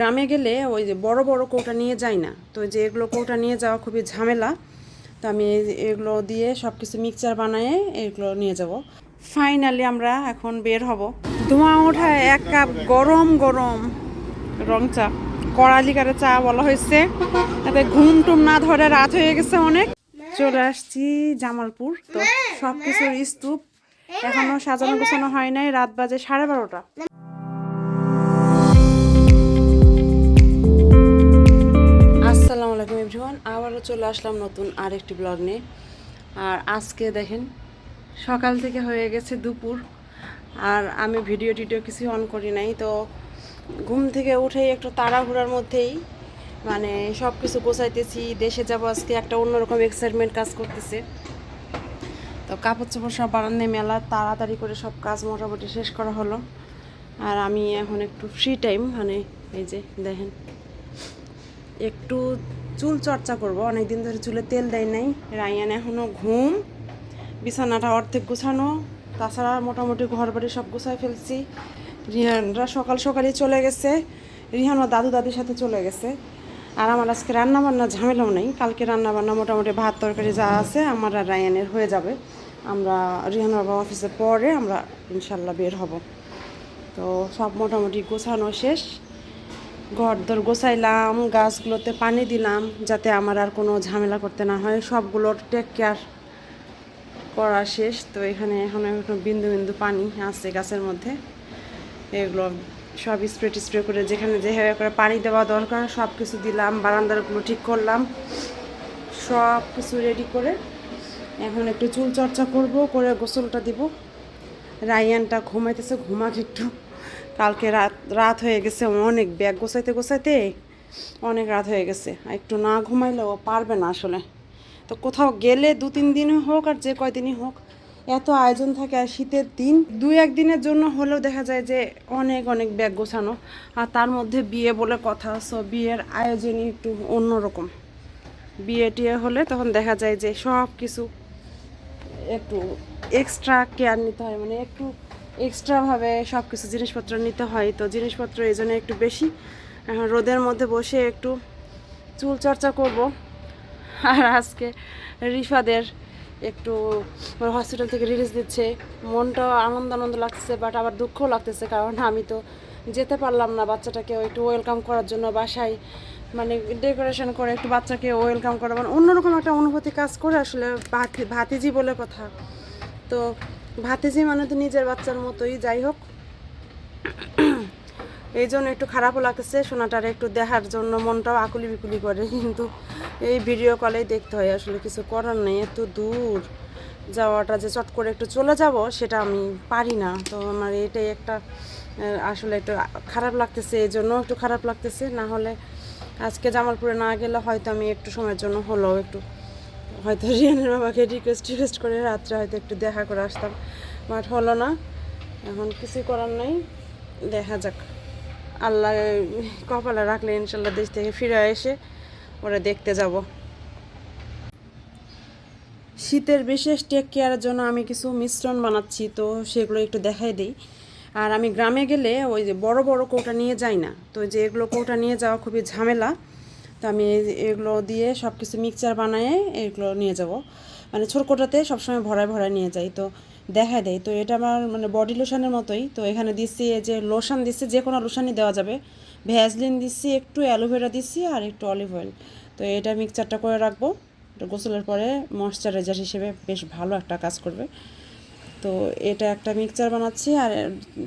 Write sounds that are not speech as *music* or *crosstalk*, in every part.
গ্রামে গেলে ওই যে বড় বড় কৌটা নিয়ে যাই না। তো যে এগুলো কৌটা নিয়ে যাওয়া খুবই ঝামেলা। তো আমি এগুলো দিয়ে সব কিছু মিক্সচার বানিয়ে এগুলো নিয়ে যাব। ফাইনালি আমরা এখন বের হব। ধোঁয়া ওঠায় এক কাপ গরম গরম রং চা। কড়ালিকারে চা বলা হয়েছে। তাতে ঘুম টুম না ধরে রাত হয়ে গেছে অনেক। চলে আসছি জামালপুর। তো সব কিছুর স্তূপ এখনও সাজানো গোছানো হয় নাই। রাত বাজে সাড়ে বারোটা। আসসালামু আলাইকুম এভরিওয়ান, আবারও চলে আসলাম নতুন আরেকটি ব্লগ নিয়ে। আর আজকে দেখেন, সকাল থেকে হয়ে গেছে দুপুর, আর আমি ভিডিও টিডিও কিছু অন করি নাই, তো ঘুম থেকে উঠেই একটু তাড়াহুড়ার মধ্যেই মানে সব কিছু গোছাইতেছি, দেশে যাব আজকে, একটা অন্যরকম এক্সাইটমেন্ট কাজ করতেছে। তো কাপড় চোপড় সব বারান্দায় মেলা, তাড়াতাড়ি করে সব কাজ মোটামুটি শেষ করা হলো। আর আমি এখন একটু ফ্রি টাইম মানে এই যে দেখেন একটু চুল চর্চা করব। অনেক দিন ধরে চুলে তেল দেয় নাই। রায়ান এখনও ঘুম। বিছানাটা অর্ধেক গোছানো। তাছাড়া মোটামুটি ঘর বাড়ি সব গোছায় ফেলছি। রিহানরা সকাল সকালই চলে গেছে। রিহান ও দাদু দাদির সাথে চলে গেছে। আর আমার আজকে রান্না বান্না ঝামেলাও নেই। কালকে রান্নাবান্না মোটামুটি ভাত, তরকারি যা আছে আমার আর রায়ানের হয়ে যাবে। আমরা রিহান বাবা অফিসে পরে আমরা ইনশাল্লাহ বের হব। তো সব মোটামুটি গোছানো শেষ। ঘর দর গোছাইলাম, গাছগুলোতে পানি দিলাম যাতে আমার আর কোনো ঝামেলা করতে না হয়। সবগুলোর টেক কেয়ার করা শেষ। তো এখানে এখন বিন্দু বিন্দু পানি আছে গাছের মধ্যে। এগুলো সব স্প্রে টিস্প্রে করে যেখানে যেভাবে করে পানি দেওয়া দরকার সব কিছু দিলাম বারান্দারগুলো ঠিক করলাম সব কিছু রেডি করে এখন একটু চুল চর্চা করব, করে গোসলটা দিব। রায়ানটা ঘুমাইতেছে, ঘুমাক একটু। কালকে রাত রাত হয়ে গেছে, অনেক ব্যাগ গোছাইতে গোছাইতে অনেক রাত হয়ে গেছে। একটু না ঘুমাইলে ও পারবে না আসলে। তো কোথাও গেলে দু তিন দিনই হোক আর যে কয়দিনই হোক, এত আয়োজন থাকে আর শীতের দিন। দু এক দিনের জন্য হলেও দেখা যায় যে অনেক অনেক ব্যাগ গোছানো। আর তার মধ্যে বিয়ে বলে কথা, সো বিয়ের আয়োজনই একটু অন্যরকম। বিয়ে টিয়ে হলে তখন দেখা যায় যে সব কিছু একটু এক্সট্রা কেয়ার নিতে হয় মানে একটু এক্সট্রাভাবে সব কিছু জিনিসপত্র নিতে হয়। তো জিনিসপত্র এই জন্য একটু বেশি। এখন রোদের মধ্যে বসে একটু চুল চর্চা করব। আর আজকে রিফাদের একটু হসপিটাল থেকে রিলিজ দিচ্ছে। মনটাও আনন্দ আনন্দ লাগতেছে বাট আবার দুঃখও লাগতেছে, কারণ আমি তো যেতে পারলাম না বাচ্চাটাকে একটু ওয়েলকাম করার জন্য বাসায়। মানে ডেকোরেশন করে একটু বাচ্চাকে ওয়েলকাম করা। মানে অন্যরকম একটা অনুভূতি কাজ করে আসলে ভাতি ভাতিজি বলে কথা। তো ভাতিজি মানে তো নিজের বাচ্চার মতোই, যাই হোক। এই জন্য একটু খারাপও লাগতেছে, সোনাটার একটু দেখার জন্য মনটাও আকুলি বিকুলি করে, কিন্তু এই ভিডিও কলেই দেখতে হয়, আসলে কিছু করার নেই, এত দূর যাওয়াটা যে চট করে একটু চলে যাব, সেটা আমি পারি না। তো আমার এটাই একটা আসলে একটু খারাপ লাগতেছে, এই জন্য একটু খারাপ লাগতেছে, না হলে আজকে জামালপুরে না গেলে হয়তো আমি একটু সময়ের জন্য হলেও একটু হয়তো রিয়ানের বাবাকে রিকোয়েস্ট রিকোয়েস্ট করে রাত্রে হয়তো একটু দেখা করে আসতাম বাট হলো না। এখন কিছুই করার নাই। দেখা যাক। আল্লাহ কপালে রাখলে ইনশাল্লাহ দেশ থেকে ফিরে এসে ওরা দেখতে যাব। শীতের বিশেষ টেক কেয়ারের জন্য আমি কিছু মিশ্রণ বানাচ্ছি, তো সেগুলো একটু দেখাই দিই। আর আমি গ্রামে গেলে ওই যে বড় বড় কৌটা নিয়ে যাই না, তো যে এগুলো কৌটা নিয়ে যাওয়া খুবই ঝামেলা। তো আমি এগুলো দিয়ে সব কিছু মিক্সচার বানিয়ে এগুলো নিয়ে যাব। মানে ছোট কোটাতে সবসময় ভরায় ভরায় নিয়ে যাই, তো দেখা দেয় তো এটা আমার মানে বডি লোশনের মতোই। তো এখানে দিচ্ছি যে লোশন দিচ্ছি, যে কোনো লোশনই দেওয়া যাবে। ভ্যাসলিন দিচ্ছি, একটু অ্যালোভেরা দিচ্ছি আর একটু অলিভ অয়েল তো এটা মিক্সচারটা করে রাখব। গোসলের পরে ময়শ্চারাইজার হিসেবে বেশ ভালো একটা কাজ করবে। তো এটা একটা মিক্সচার বানাচ্ছি আর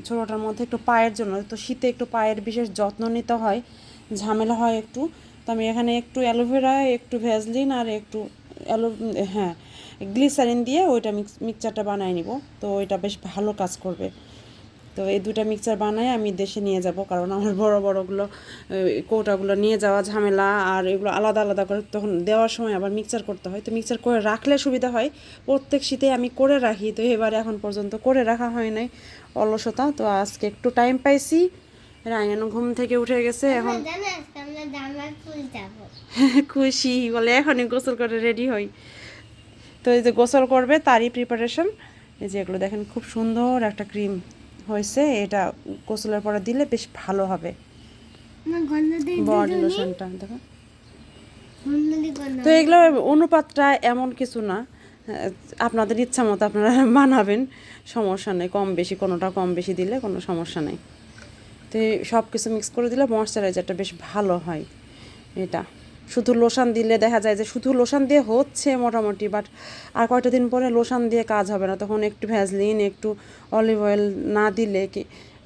ছোটোটার মধ্যে একটু পায়ের জন্য। তো শীতে একটু পায়ের বিশেষ যত্ন নিতে হয়, ঝামেলা হয় একটু। তো আমি এখানে একটু অ্যালোভেরা, একটু ভ্যাজলিন আর একটু অ্যালো হ্যাঁ গ্লিসারিন দিয়ে ওইটা মিক্স, মিক্সচারটা বানায় নিব। তো ওইটা বেশ ভালো কাজ করবে। তো এই দুটা মিক্সচার বানাই আমি দেশে নিয়ে যাব কারণ আমার বড়, বড়গুলো কৌটাগুলো নিয়ে যাওয়া ঝামেলা আর এগুলো আলাদা আলাদা করে তখন দেওয়ার সময় আবার মিক্সচার করতে হয়। তো মিক্সচার করে রাখলে সুবিধা হয়। প্রত্যেক শীতে আমি করে রাখি। তো এবারে এখন পর্যন্ত করে রাখা হয় নাই অলসতা। তো আজকে একটু টাইম পাইছি। রায়ন ঘুম থেকে উঠে গেছে এখন *laughs* খুশি বলে এখনই গোসল করে রেডি হই। তো এই যে গোসল করবে তারই প্রিপারেশন এই যে এগুলো দেখেন খুব সুন্দর একটা ক্রিম হয়েছে এটা গোসলের পরে দিলে বেশ ভালো হবে। বডি লোশনটা দেখো। তো এগুলো অনুপাতটা এমন কিছু না আপনাদের ইচ্ছা মতো আপনারা *laughs* বানাবেন সমস্যা নেই। কম বেশি কোনোটা কম বেশি দিলে কোনো সমস্যা নেই। তো সব কিছু মিক্স করে দিলে ময়শ্চারাইজারটা বেশ ভালো হয় এটা। শুধু লোশন দিলে দেখা যায় যে শুধু লোশন দিয়ে হচ্ছে মোটামুটি বাট আর কয়টা দিন পরে লোশন দিয়ে কাজ হবে না, তখন একটু ভ্যাজলিন একটু অলিভ অয়েল না দিলে কি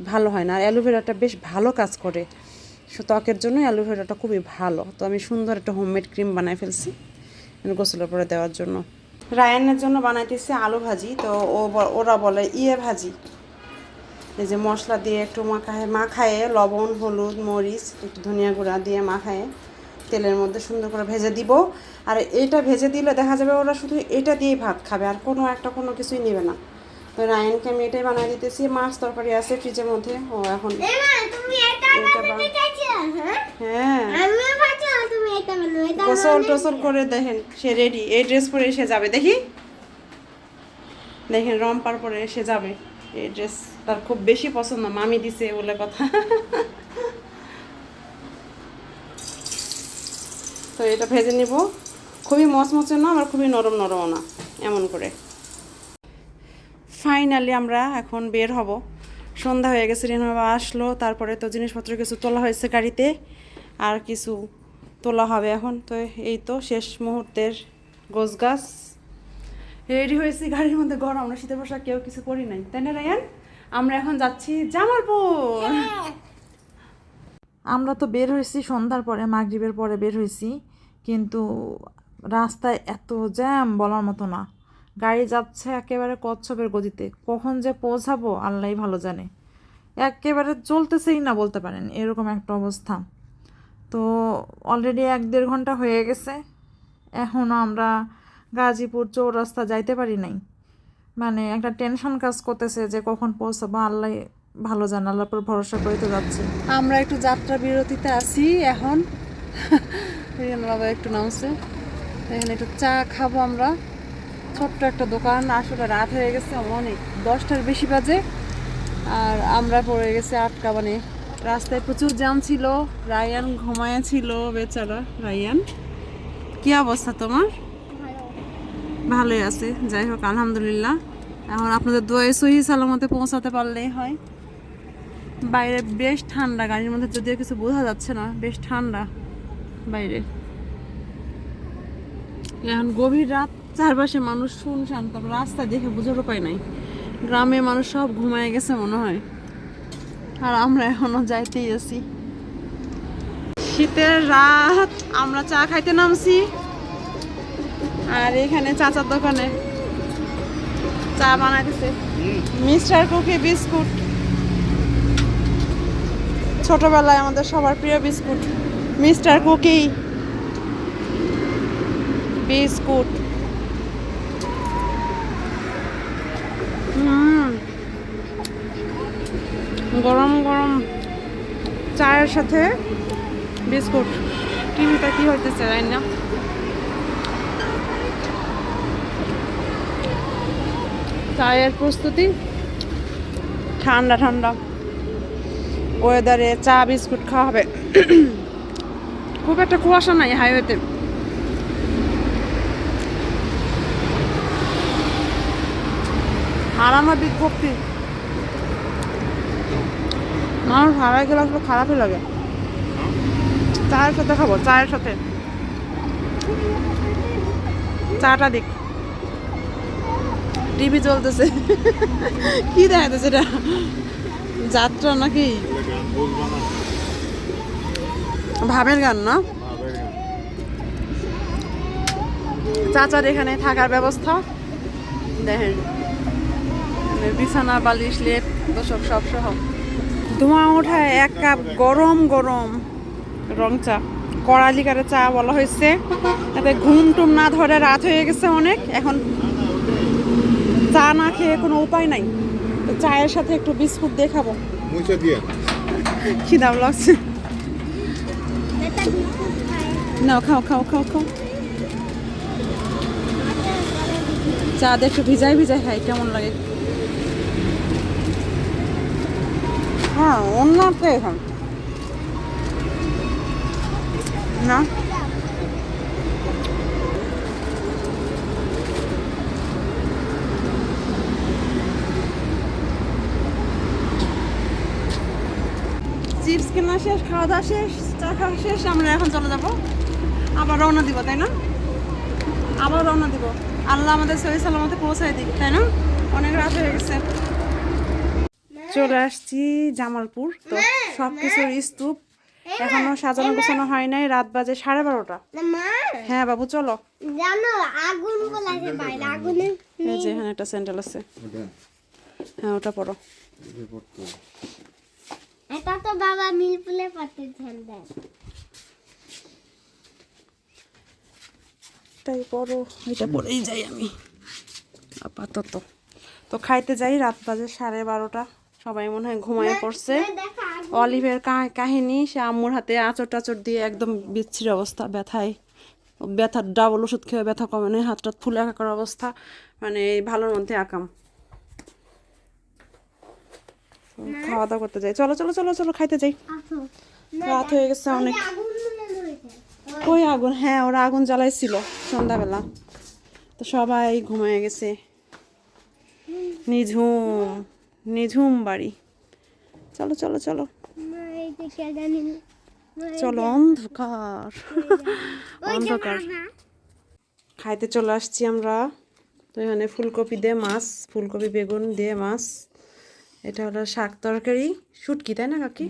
ভালো হয় না। আর অ্যালোভেরাটা বেশ ভালো কাজ করে। ত্বকের জন্য অ্যালোভেরাটা খুবই ভালো। তো আমি সুন্দর একটা হোমমেড ক্রিম বানাই ফেলছি গোসলের পরে দেওয়ার জন্য। রায়ানের জন্য বানাইতেছি আলু ভাজি, তো ও ওরা বলে ইয়ে ভাজি। এই যে মশলা দিয়ে একটু মাখায় মাখায়ে লবণ হলুদ মরিচ একটু ধনিয়া গুঁড়া দিয়ে মাখায়ে তেলের মধ্যে সুন্দর করে ভেজে দিব। আর এটা ভেজে দিলে দেখা যাবে ওরা শুধু এটা দিয়েই ভাত খাবে আর কোনো একটা কোনো কিছুই নেবে না। তো রায়ানকে আমি এটাই বানাই দিতেছি মাছ তরকারি আছে ফ্রিজের মধ্যে ও এখন হ্যাঁ? হ্যাঁ। গোসল টোসল করে দেখেন সে রেডি এই ড্রেস পরে এসে যাবে দেখি। দেখেন রম্পার পরে এসে যাবে। এই ড্রেস তার খুব বেশি পছন্দ, মামি দিছে বলে কথা। তো এটা ভেজে নিব। খুবই মচমচে না, আবার খুবই নরম নরম না, এমন করে। ফাইনালি আমরা এখন বের হব। সন্ধ্যা হয়ে গেছে, রিনা বাবা আসলো, তারপরে তো জিনিসপত্র কিছু তোলা হয়েছে গাড়িতে, আর কিছু তোলা হবে এখন। তো এই তো শেষ মুহূর্তের গোছ গাছ রেডি হয়েছি গাড়ির মধ্যে গরম, আমরা শীতের পোশাক কেউ কিছু করি নাই। তাই না, রায়ান? আমরা এখন যাচ্ছি জামালপুর। আমরা তো বের হয়েছি সন্ধ্যার পরে, মাগরিবের পরে বের হয়েছি, কিন্তু রাস্তায় এত জ্যাম বলার মতো না। গাড়ি যাচ্ছে একেবারে কচ্ছপের গতিতে। কখন যে পৌঁছাবো, আল্লাহই ভালো জানে। একেবারে চলতেছেই না বলতে পারেন, এরকম একটা অবস্থা। তো অলরেডি এক দেড় ঘণ্টা হয়ে গেছে। এখনও আমরা গাজীপুর চৌরাস্তা যাইতে পারি নাই। মানে একটা টেনশন কাজ করতেছে যে কখন পৌঁছাবো, আল্লাহ ভালো জানে, আল্লাহর উপর ভরসা করে তো যাচ্ছে। আমরা একটু যাত্রা বিরতিতে আছি এখন বাবা একটু নামছে। এখানে একটু চা খাব আমরা। ছোট্ট একটা দোকান, আসলে রাত হয়ে গেছে অনেক, দশটার বেশি বাজে। আর আমরা পড়ে গেছি আটকা মানে রাস্তায় প্রচুর জ্যাম ছিল, রায়ান ঘুমায় ছিল বেচারা, রায়ান। কি অবস্থা তোমার? ভালোই আছে। যাই হোক, আলহামদুলিল্লাহ। এখন আপনাদের দোয়ে সহি সালামতে পৌঁছাতে পারলেই হয়। বাইরে বেশ ঠান্ডা, গাড়ির মধ্যে যদিও কিছু বোঝা যাচ্ছে না, বেশ ঠান্ডা বাইরে। এখন গভীর রাত, চারপাশে মানুষ শুনশান তারপর রাস্তা দেখে বুঝার উপায় নাই। গ্রামে মানুষ সব ঘুমায় গেছে মনে হয়। আর আমরা এখনও যাইতেই আছি। শীতের রাত, আমরা চা খাইতে নামছি। আর এখানে চাচার দোকানে চা বানাইতেছে। Mister cookie biscuit. ছোটবেলায় আমাদের সবার প্রিয় বিস্কুট। Mister cookie biscuit. গরম গরম চায়ের সাথে বিস্কুট। টিভিটা কি হইতেছে তাই চায়ের প্রস্তুতি। ঠান্ডা ঠান্ডা। ওয়েদারে চা, বিস্কুট খাওয়া হবে। খুব একটা কুয়াশা নাই হাইওয়েতে হারানো বিজ্ঞপ্তি। মানুষ হারাই গেলে আসলে খারাপই লাগে। চায়ের সাথে খাব, চায়ের সাথে। চাটা দিক। টিভি চলতেছে। কি দেখাতেছে এটা? যাত্রা নাকি? ভাবের গান না? চাচার এখানে থাকার ব্যবস্থা। দেখেন, বিছানা, বালিশ, লেপ তোষক সব সহ। ধোঁয়া ওঠায় এক কাপ গরম গরম রং চা। কড়ালিকারে চা বলা হয়েছে। তাতে ঘুম টুম না ধরে রাত হয়ে গেছে অনেক। এখন চা না খেয়ে কোনো উপায় নাই। তো চায়ের সাথে একটু বিস্কুট দিয়ে। খাব খিদাম লাগছে? নাও খাও খাও খাও খাও। চা দিয়ে একটু ভিজাই ভিজাই। খাই কেমন লাগে? হ্যাঁ অন্যতে এখন। না? কেনা শেষ খাওয়া দাওয়া শেষ চা খাওয়া শেষ আমরা এখন চলে যাব। আবার রওনা দিব তাই না? আবার রওনা দিব। আল্লাহ আমাদের সহি সালামতে পৌঁছায় দিক তাই না? অনেক রাত হয়ে গেছে। চলে আসছি জামালপুর। তো সব কিছুর স্তূপ এখনও সাজানো গোছানো হয় নাই রাত বাজে সাড়ে বারোটা। হ্যাঁ বাবু চলো। জানো আগুন বলাছে বাইরে আগুনে এই যে এখানে একটা স্যান্ডেল আছে। হ্যাঁ ওটা পড়ো এটা তো বাবা মিলপুলে পাঠিয়েছেন দেন এটাই পড়ো এটা পরেই যাই আমি। আপাতত। তো খাইতে যাই রাত বাজে সাড়ে বারোটা। সবাই মনে হয় ঘুমায় পড়ছে। অলিভের কাহিনী সে আম্মুর হাতে আচর টাচর দিয়ে একদম বিচ্ছির অবস্থা ব্যথায়। ব্যথার ডাবল ওষুধ খেয়ে ব্যথা কমে নেই হাত টাত ফুলে একাকার অবস্থা। মানে ভালোর মধ্যে আকাম। খাওয়া দাওয়া করতে যাই। চলো চলো চলো চলো খাইতে যাই। রাত হয়ে গেছে অনেক। কই আগুন? হ্যাঁ ওরা আগুন জ্বালাইছিল সন্ধ্যাবেলা। তো সবাই ঘুমিয়ে গেছে। নিঝুম নিঝুম বাড়ি। চলো চলো চলো। চলো অন্ধকার। অন্ধকার। খাইতে চলে আসছি আমরা। তো এখানে ফুলকপি দিয়ে মাছ ফুলকপি বেগুন দিয়ে মাছ। এটা হলো শাক তরকারি। শুটকি তাই না কাকি?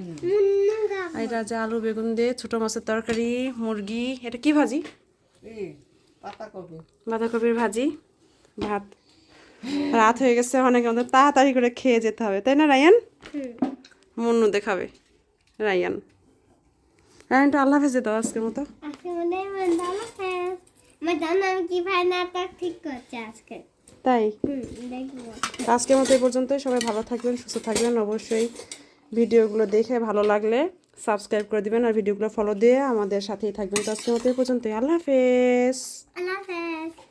এটা যে আলু বেগুন দিয়ে ছোট মাছের তরকারি মুরগি। এটা কি ভাজি? বাঁধাকপির ভাজি ভাত। রাত হয়ে গেছে অনেক আমাদের তাড়াতাড়ি করে খেয়ে যেতে হবে তাই না রায়ান। মুন্নু দেখাবে রায়ান। রায়ানটা আল্লাহ ভেজে দাও আজকের মতো। আজকে মনে হয় মন্দালা হ্যাঁ মা জানো আমি কি ভাই নাটক ঠিক করছে আজকে। তাই? আজকের মতো এই পর্যন্তই। সবাই ভালো থাকবেন সুস্থ থাকবেন। অবশ্যই ভিডিওগুলো দেখে ভালো লাগলে সাবস্ক্রাইব করে দিবেন আর ভিডিওগুলো ফলো দিয়ে আমাদের সাথেই থাকবেন। তো আজকের মতো এই পর্যন্তই। আল্লাহ হাফেজ। আল্লাহ হাফেজ।